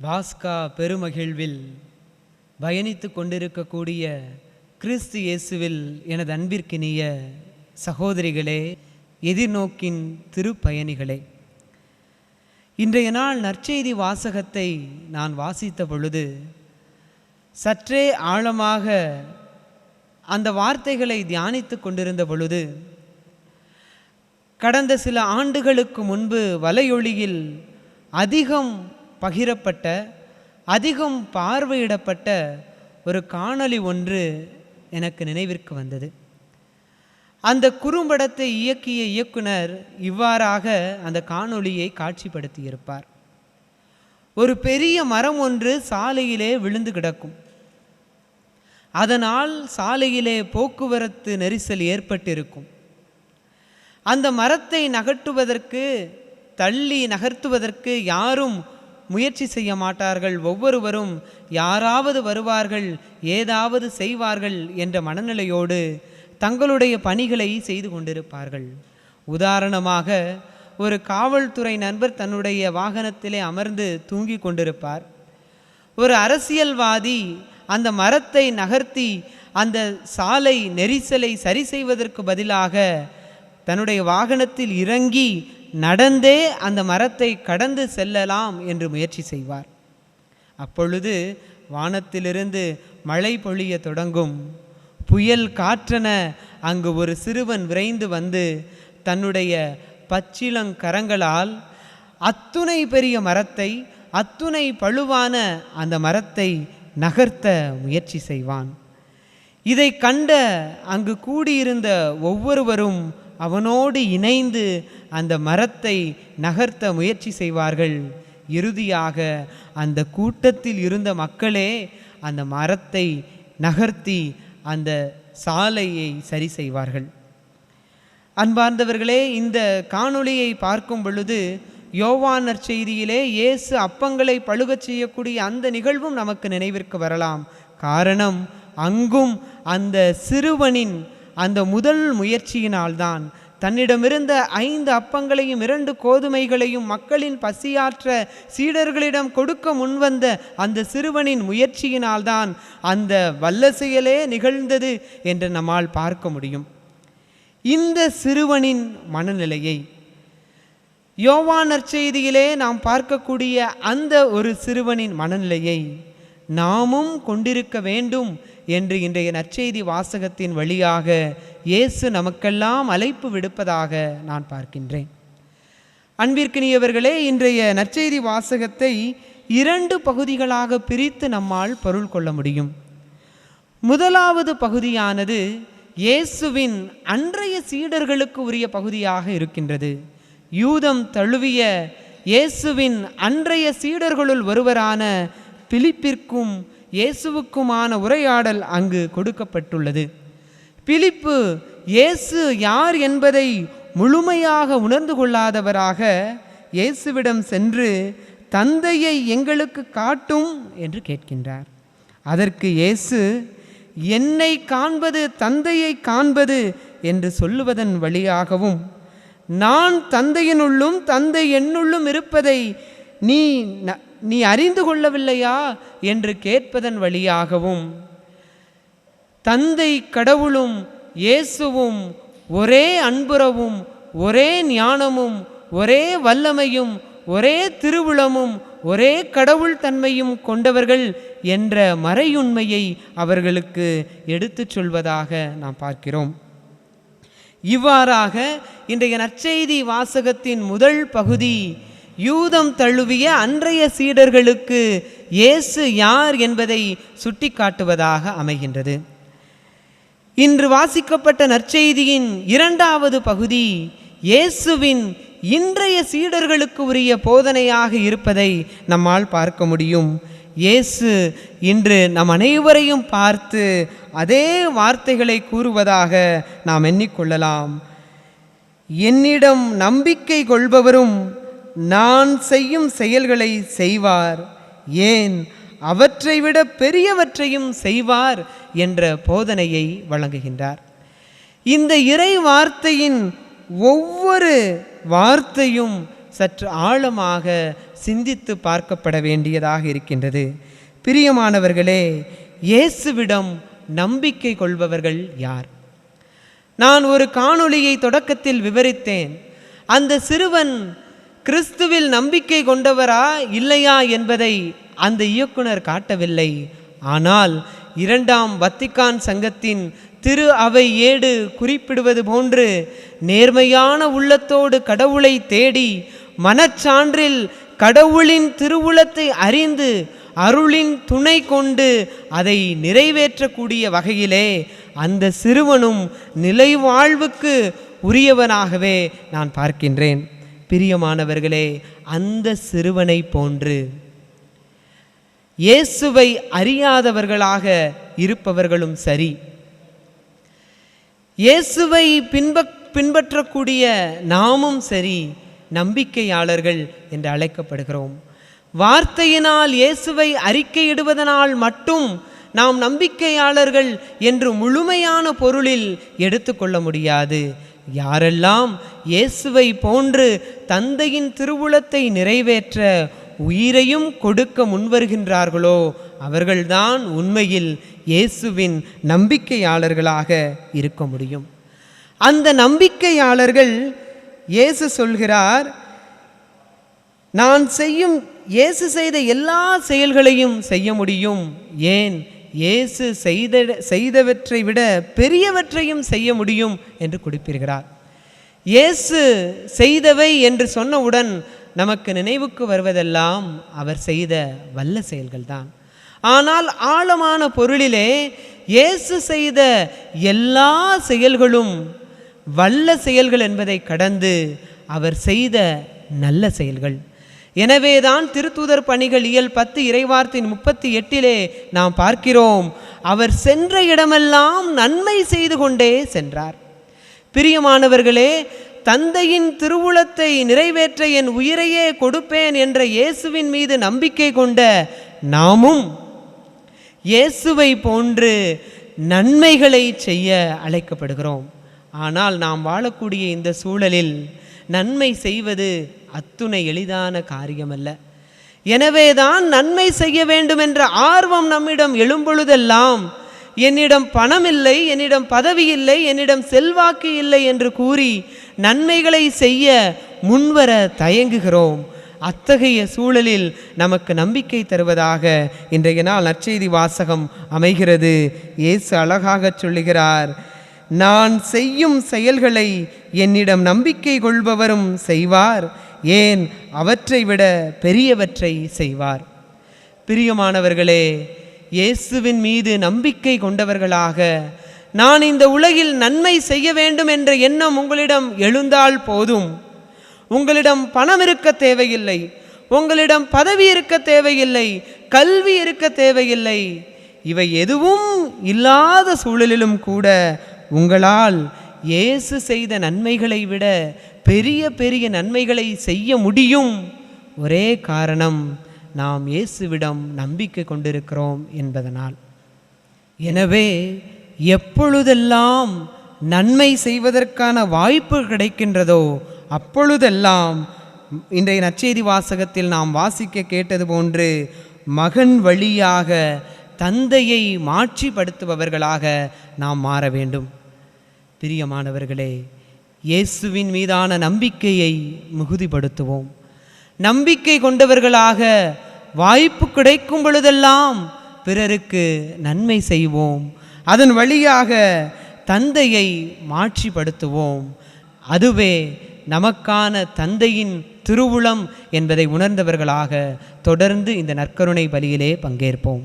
பாஸ்கா பெருமகிழ்வில் பயணித்து கொண்டிருக்கக்கூடிய கிறிஸ்து இயேசுவில் எனது அன்பிற்கினிய சகோதரிகளே எதிர்நோக்கின் திருப்பயணிகளே. இன்றைய நாள் நற்செய்தி வாசகத்தை நான் வாசித்த பொழுது சற்றே ஆழமாக அந்த வார்த்தைகளை தியானித்து கொண்டிருந்த பொழுது கடந்த சில ஆண்டுகளுக்கு முன்பு வலையொளியில் அதிகம் பகிரப்பட்ட அதிகம் பார்வையிடப்பட்ட ஒரு காணொளி ஒன்று எனக்கு நினைவிற்கு வந்தது. அந்த குறும்படத்தை இயக்கிய இயக்குனர் இவ்வாறாக அந்த காணொளியை காட்சிப்படுத்தியிருப்பார். ஒரு பெரிய மரம் ஒன்று சாலையிலே விழுந்து கிடக்கும். அதனால் சாலையிலே போக்குவரத்து நெரிசல் ஏற்பட்டிருக்கும். அந்த மரத்தை நகட்டுவதற்கு தள்ளி நகர்த்துவதற்கு யாரும் முயற்சி செய்ய மாட்டார்கள். ஒவ்வொருவரும் யாராவது வருவார்கள் ஏதாவது செய்வார்கள் என்ற மனநிலையோடு தங்களுடைய பணிகளை செய்து கொண்டிருப்பார்கள். உதாரணமாக ஒரு காவல்துறை நண்பர் தன்னுடைய வாகனத்திலே அமர்ந்து தூங்கி கொண்டிருப்பார். ஒரு அரசியல்வாதி அந்த மரத்தை நகர்த்தி அந்த சாலை நெரிசலை சரி செய்வதற்கு பதிலாக தன்னுடைய வாகனத்தில் இறங்கி நடந்தே அந்த மரத்தை கடந்து செல்லலாம் என்று முயற்சி செய்வார். அப்பொழுது வானத்திலிருந்து மழை பொழிய தொடங்கும். புயல் காற்றென அங்கு ஒரு சிறுவன் விரைந்து வந்து தன்னுடைய பச்சிலங்கரங்களால் அத்துணை பெரிய மரத்தை அத்துணை பழுவான அந்த மரத்தை நகர்த்த முயற்சி செய்வான். இதை கண்ட அங்கு கூடியிருந்த ஒவ்வொருவரும் அவனோடு இணைந்து அந்த மரத்தை நகர்த்த முயற்சி செய்வார்கள். இறுதியாக அந்த கூட்டத்தில் இருந்த மக்களே அந்த மரத்தை நகர்த்தி அந்த சாலையை சரி செய்வார்கள். அன்பார்ந்தவர்களே இந்த காணொளியை பார்க்கும் பொழுது யோவானர் செய்தியிலே இயேசு அப்பங்களை பழுகச் செய்யக்கூடிய அந்த நிகழ்வும் நமக்கு நினைவிற்கு வரலாம். காரணம் அங்கும் அந்த சிறுவனின் அந்த முதல் முயற்சியினால்தான் தன்னிடமிருந்த ஐந்து அப்பங்களையும் இரண்டு கோதுமைகளையும் மக்களின் பசியாற்ற சீடர்களிடம் கொடுக்க முன்வந்த அந்த சிறுவனின் முயற்சியினால்தான் அந்த வல்ல செயலே நிகழ்ந்தது என்று நம்மால் பார்க்க முடியும். இந்த சிறுவனின் மனநிலையை யோவான் நற்செய்தியிலே நாம் பார்க்கக்கூடிய அந்த ஒரு சிறுவனின் மனநிலையை நாமும் கொண்டிருக்க வேண்டும் என்று இன்றைய நற்செய்தி வாசகத்தின் வழியாக இயேசு நமக்கெல்லாம் அழைப்பு விடுப்பதாக நான் பார்க்கின்றேன். அன்பிற்கினியவர்களே இன்றைய நற்செய்தி வாசகத்தை இரண்டு பகுதிகளாக பிரித்து நம்மால் பொருள் கொள்ள முடியும். முதலாவது பகுதியானது இயேசுவின் அன்றைய சீடர்களுக்கு உரிய பகுதியாக இருக்கின்றது. யூதம் தழுவிய இயேசுவின் அன்றைய சீடர்களுள் ஒருவரான பிலிப்பிற்கும் இயேசுவுக்குமான உரையாடல் அங்கு கொடுக்கப்பட்டுள்ளது. பிலிப்பு இயேசு யார் என்பதை முழுமையாக உணர்ந்து கொள்ளாதவராக இயேசுவிடம் சென்று தந்தையை எங்களுக்கு காட்டும் என்று கேட்கின்றார். அதற்கு இயேசு என்னை காண்பது தந்தையை காண்பது என்று சொல்லுவதன் வழியாகவும் நான் தந்தையினுள்ளும் தந்தை என்னுள்ளும் இருப்பதை நீ நீ அறிந்து கொள்ளவில்லையா? என்று கேட்பதன் வழியாகவும் தந்தை கடவுளும் இயேசுவும் ஒரே அன்புறவும் ஒரே ஞானமும் ஒரே வல்லமையும் ஒரே திருவுளமும் ஒரே கடவுள் தன்மையும் கொண்டவர்கள் என்ற மறையுண்மையை அவர்களுக்கு எடுத்துச் சொல்வதாக நாம் பார்க்கிறோம். இவ்வாறாக இன்றைய நற்செய்தி வாசகத்தின் முதல் பகுதி யூதம் தழுவிய அன்றைய சீடர்களுக்கு இயேசு யார் என்பதை சுட்டிக்காட்டுவதாக அமைகின்றது. இன்று வாசிக்கப்பட்ட நற்செய்தியின் இரண்டாவது பகுதி இயேசுவின் இன்றைய சீடர்களுக்கு உரிய போதனையாக இருப்பதை நம்மால் பார்க்க முடியும். இயேசு இன்று நம் அனைவரையும் பார்த்து அதே வார்த்தைகளை கூறுவதாக நாம் எண்ணிக்கொள்ளலாம் என்னிடம் நம்பிக்கை கொள்பவரும் நான் செய்யும் செயல்களை செய்வார். ஏன்? அவற்றை விட பெரியவற்றையும் செய்வார் என்ற போதனையை வழங்குகின்றார். இந்த இறை வார்த்தையின் ஒவ்வொரு வார்த்தையும் சற்று ஆழமாக சிந்தித்து பார்க்கப்பட வேண்டியதாக இருக்கின்றது. பிரியமானவர்களே இயேசுவிடம் நம்பிக்கை கொள்பவர்கள் யார்? நான் ஒரு காணொளியை தொடக்கத்தில் விவரித்தேன். அந்த சிறுவன் கிறிஸ்துவில் நம்பிக்கை கொண்டவரா இல்லையா என்பதை அந்த இயக்குனர் காட்டவில்லை. ஆனால் இரண்டாம் வத்திக்கான் சங்கத்தின் திரு அவை ஏடு குறிப்பிடுவது போன்று நேர்மையான உள்ளத்தோடு கடவுளை தேடி மனச்சான்றில் கடவுளின் திருவுளத்தை அறிந்து அருளின் துணை கொண்டு அதை நிறைவேற்றக்கூடிய வகையிலே அந்த சிறுவனும் நிலை வாழ்வுக்கு உரியவனாகவே நான் பார்க்கின்றேன். பிரியமானவர்களே அந்த சிறுவனை போன்று. இயேசுவை அறியாதவர்களாக இருப்பவர்களும் சரி. இயேசுவை பின்ப பின்பற்றக்கூடிய நாமும் சரி நம்பிக்கையாளர்கள் என்று அழைக்கப்படுகிறோம். வார்த்தையினால் இயேசுவை அறிக்கையிடுவதனால் மட்டும் நாம் நம்பிக்கையாளர்கள் என்று முழுமையான பொருளில் எடுத்துக்கொள்ள முடியாது. யாரெல்லாம் இயேசுவை போன்று தந்தையின் திருவுளத்தை நிறைவேற்ற உயிரையும் கொடுக்க முன்வருகின்றார்களோ அவர்கள்தான் உண்மையில் இயேசுவின் நம்பிக்கையாளர்களாக இருக்க முடியும். அந்த நம்பிக்கையாளர்கள் இயேசு சொல்கிறார் நான் செய்யும் இயேசு செய்த எல்லா செயல்களையும் செய்ய முடியும். ஏன்? இயேசு செய்த செய்தவற்றை விட பெரியவற்றையும் செய்ய முடியும் என்று குறிப்பிடுகிறார். இயேசு செய்தவை என்று சொன்னவுடன் நமக்கு நினைவுக்கு வருவதெல்லாம் அவர் செய்த வல்ல செயல்கள்தான். ஆனால் ஆழமான பொருளிலே இயேசு செய்த எல்லா செயல்களும் வல்ல செயல்கள் என்பதை கடந்து அவர் செய்த நல்ல செயல்கள். எனவேதான் திருத்தூதர் பணிகள் இயல் பத்து இறைவார்த்தின் முப்பத்தி எட்டிலே நாம் பார்க்கிறோம். அவர் சென்ற இடமெல்லாம் நன்மை செய்து கொண்டே சென்றார். பிரியமானவர்களே தந்தையின் திருவுளத்தை நிறைவேற்ற என் உயிரையே கொடுப்பேன் என்ற இயேசுவின் மீது நம்பிக்கை கொண்ட நாமும் இயேசுவை போன்று நன்மைகளை செய்ய அழைக்கப்படுகிறோம். ஆனால் நாம் வாழக்கூடிய இந்த சூழலில் நன்மை செய்வது அத்துணை எளிதான காரியமல்ல. எனவேதான் நன்மை செய்ய வேண்டும் என்ற ஆர்வம் நம்மிடம் எழும்பொழுதெல்லாம் என்னிடம் பணம் இல்லை என்னிடம் பதவி இல்லை என்னிடம் செல்வாக்கு இல்லை என்று கூறி நன்மைகளை செய்ய முன்வர தயங்குகிறோம். அத்தகைய சூழலில் நமக்கு நம்பிக்கை தருவதாக இன்றைய நாள் நற்செய்தி வாசகம் அமைகிறது. இயேசு அழகாகச் சொல்லுகிறார் நான் செய்யும் செயல்களை என்னிடம் நம்பிக்கை கொள்பவரும் செய்வார் ஏன் அவற்றை விட பெரியவற்றை செய்வார். பிரியமானவர்களே இயேசுவின் மீது நம்பிக்கை கொண்டவர்களாக நான் இந்த உலகில் நன்மை செய்ய வேண்டும் என்ற எண்ணம் உங்களிடம் எழுந்தால் போதும். உங்களிடம் பணம் இருக்க தேவையில்லை. உங்களிடம் பதவி இருக்க தேவையில்லை. கல்வி இருக்க தேவையில்லை. இவை எதுவும் இல்லாத சூழலிலும் கூட உங்களால் இயேசு செய்த நன்மைகளை விட பெரிய பெரிய நன்மைகளை செய்ய முடியும். ஒரே காரணம் நாம் இயேசுவிடம் நம்பிக்கை கொண்டிருக்கிறோம் என்பதனால். எனவே எப்பொழுதெல்லாம் நன்மை செய்வதற்கான வாய்ப்பு கிடைக்கின்றதோ அப்பொழுதெல்லாம் இன்றைய நற்செய்தி வாசகத்தில் நாம் வாசிக்க கேட்டது போன்று மகன் வழியாக தந்தையை மாட்சிப்படுத்துபவர்களாக நாம் மாற வேண்டும். பிரியமானவர்களே இயேசுவின் மீதான நம்பிக்கையை மிகுதிப்படுத்துவோம். நம்பிக்கை கொண்டவர்களாக வாய்ப்பு கிடைக்கும் பொழுதெல்லாம் பிறருக்கு நன்மை செய்வோம். அதன் வழியாக தந்தையை மாற்றிப்படுத்துவோம். அதுவே நமக்கான தந்தையின் திருவுளம் என்பதை உணர்ந்தவர்களாக தொடர்ந்து இந்த நற்கருணை பலியிலே பங்கேற்போம்.